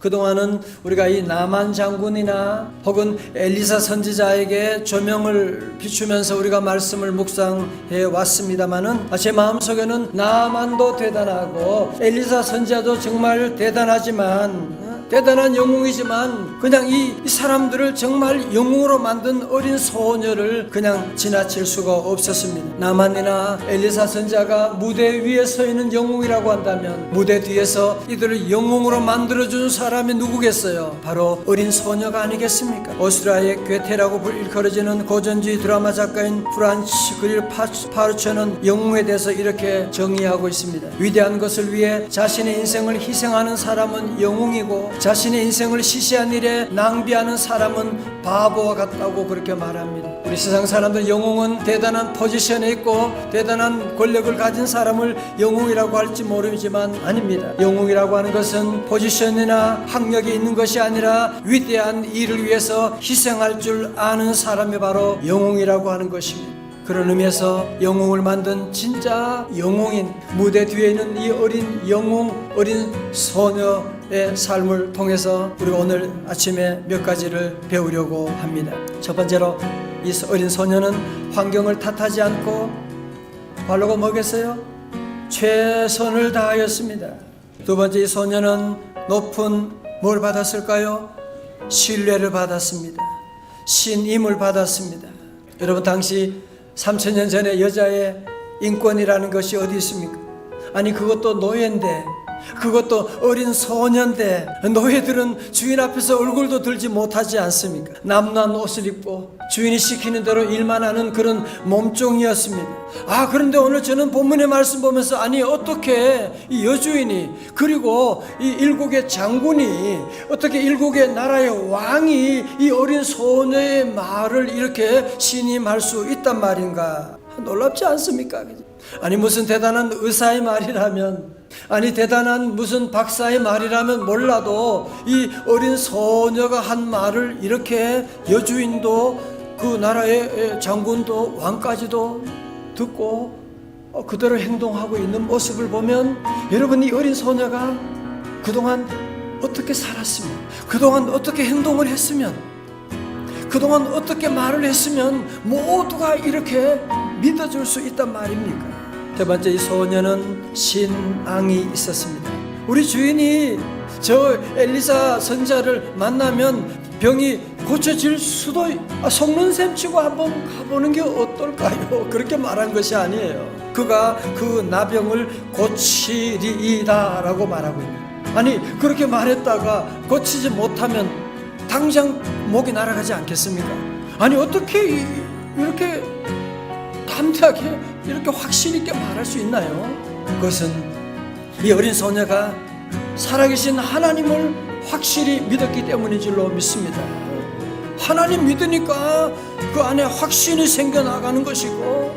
그동안은 우리가 이 나만 장군이나 혹은 엘리사 선지자에게 조명을 비추면서 우리가 말씀을 묵상해 왔습니다마는 제 마음속에는 나만도 대단하고 엘리사 선지자도 정말 대단하지만 어? 대단한 영웅이지만 그냥 이, 이 사람들을 정말 영웅으로 만든 어린 소녀를 그냥 지나칠 수가 없었습니다. 나만이나 엘리사 선자가 무대 위에 서 있는 영웅이라고 한다면 무대 뒤에서 이들을 영웅으로 만들어준 사람이 누구겠어요? 바로 어린 소녀가 아니겠습니까? 오스트리아의 괴테라고 일컬어지는 고전주의 드라마 작가인 프란츠 그릴 파르처는 영웅에 대해서 이렇게 정의하고 있습니다. 위대한 것을 위해 자신의 인생을 희생하는 사람은 영웅이고 자신의 인생을 시시한 일에 낭비하는 사람은 바보와 같다고 그렇게 말합니다. 우리 세상 사람들 영웅은 대단한 포지션에 있고 대단한 권력을 가진 사람을 영웅이라고 할지 모르지만 아닙니다. 영웅이라고 하는 것은 포지션이나 학력이 있는 것이 아니라 위대한 일을 위해서 희생할 줄 아는 사람이 바로 영웅이라고 하는 것입니다. 그런 의미에서 영웅을 만든 진짜 영웅인 무대 뒤에 있는 이 어린 영웅 어린 소녀 의 삶을 통해서 우리가 오늘 아침에 몇 가지를 배우려고 합니다. 첫 번째로 이 어린 소녀는 환경을 탓하지 않고 발로가 뭐겠어요? 최선을 다하였습니다. 두 번째 이 소녀는 높은 뭘 받았을까요? 신뢰를 받았습니다. 신임을 받았습니다. 여러분 당시 3천년 전에 여자의 인권이라는 것이 어디 있습니까? 아니 그것도 노예인데 그것도 어린 소년인데 노예들은 주인 앞에서 얼굴도 들지 못하지 않습니까? 남난 옷을 입고 주인이 시키는 대로 일만 하는 그런 몸종이었습니다. 아 그런데 오늘 저는 본문의 말씀 보면서 아니 어떻게 이 여주인이 그리고 이 일국의 장군이 어떻게 일국의 나라의 왕이 이 어린 소녀의 말을 이렇게 신임할 수 있단 말인가? 놀랍지 않습니까? 아니 무슨 대단한 의사의 말이라면 아니 대단한 무슨 박사의 말이라면 몰라도 이 어린 소녀가 한 말을 이렇게 여주인도 그 나라의 장군도 왕까지도 듣고 어, 그대로 행동하고 있는 모습을 보면 여러분 이 어린 소녀가 그동안 어떻게 살았으면 그동안 어떻게 행동을 했으면 그동안 어떻게 말을 했으면 모두가 이렇게 믿어줄 수 있단 말입니까? 세 번째 이 소녀는 신앙이 있었습니다. 우리 주인이 저 엘리사 선자를 만나면 병이 고쳐질 수도 아, 속는 셈 치고 한번 가보는 게 어떨까요? 그렇게 말한 것이 아니에요. 그가 그 나병을 고치리이다라고 말하고 있는. 아니 그렇게 말했다가 고치지 못하면 당장 목이 날아가지 않겠습니까? 아니 어떻게 이- 이렇게 담대하게 이렇게 확신 있게 말할 수 있나요? 그것은 이 어린 소녀가 살아계신 하나님을 확실히 믿었기 때문인 줄로 믿습니다. 하나님 믿으니까 그 안에 확신이 생겨나가는 것이고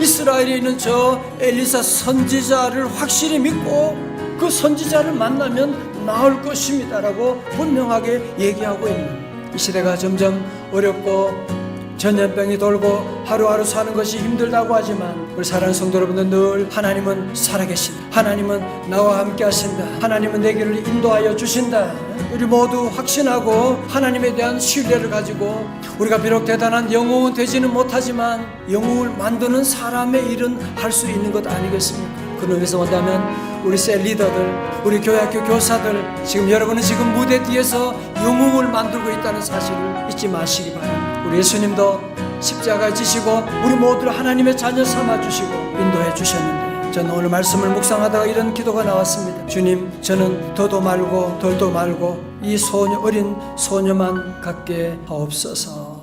이스라엘에 있는 저 엘리사 선지자를 확실히 믿고 그 선지자를 만나면 나을 것입니다라고 분명하게 얘기하고 있는 이 시대가 점점 어렵고 전염병이 돌고 하루하루 사는 것이 힘들다고 하지만 우리 사랑하는 성도 여러분들 늘 하나님은 살아계신다 하나님은 나와 함께 하신다 하나님은 내 길을 인도하여 주신다 우리 모두 확신하고 하나님에 대한 신뢰를 가지고 우리가 비록 대단한 영웅은 되지는 못하지만 영웅을 만드는 사람의 일은 할 수 있는 것 아니겠습니까? 그런 의미에서 본다면 우리 셀 리더들, 우리 교회 학교 교사들, 지금 여러분은 지금 무대 뒤에서 영웅을 만들고 있다는 사실을 잊지 마시기 바랍니다. 우리 예수님도 십자가에 지시고 우리 모두를 하나님의 자녀 삼아 주시고 인도해 주셨는데 저는 오늘 말씀을 묵상하다가 이런 기도가 나왔습니다. 주님, 저는 더도 말고 덜도 말고 이 소녀 어린 소녀만 갖게 하옵소서.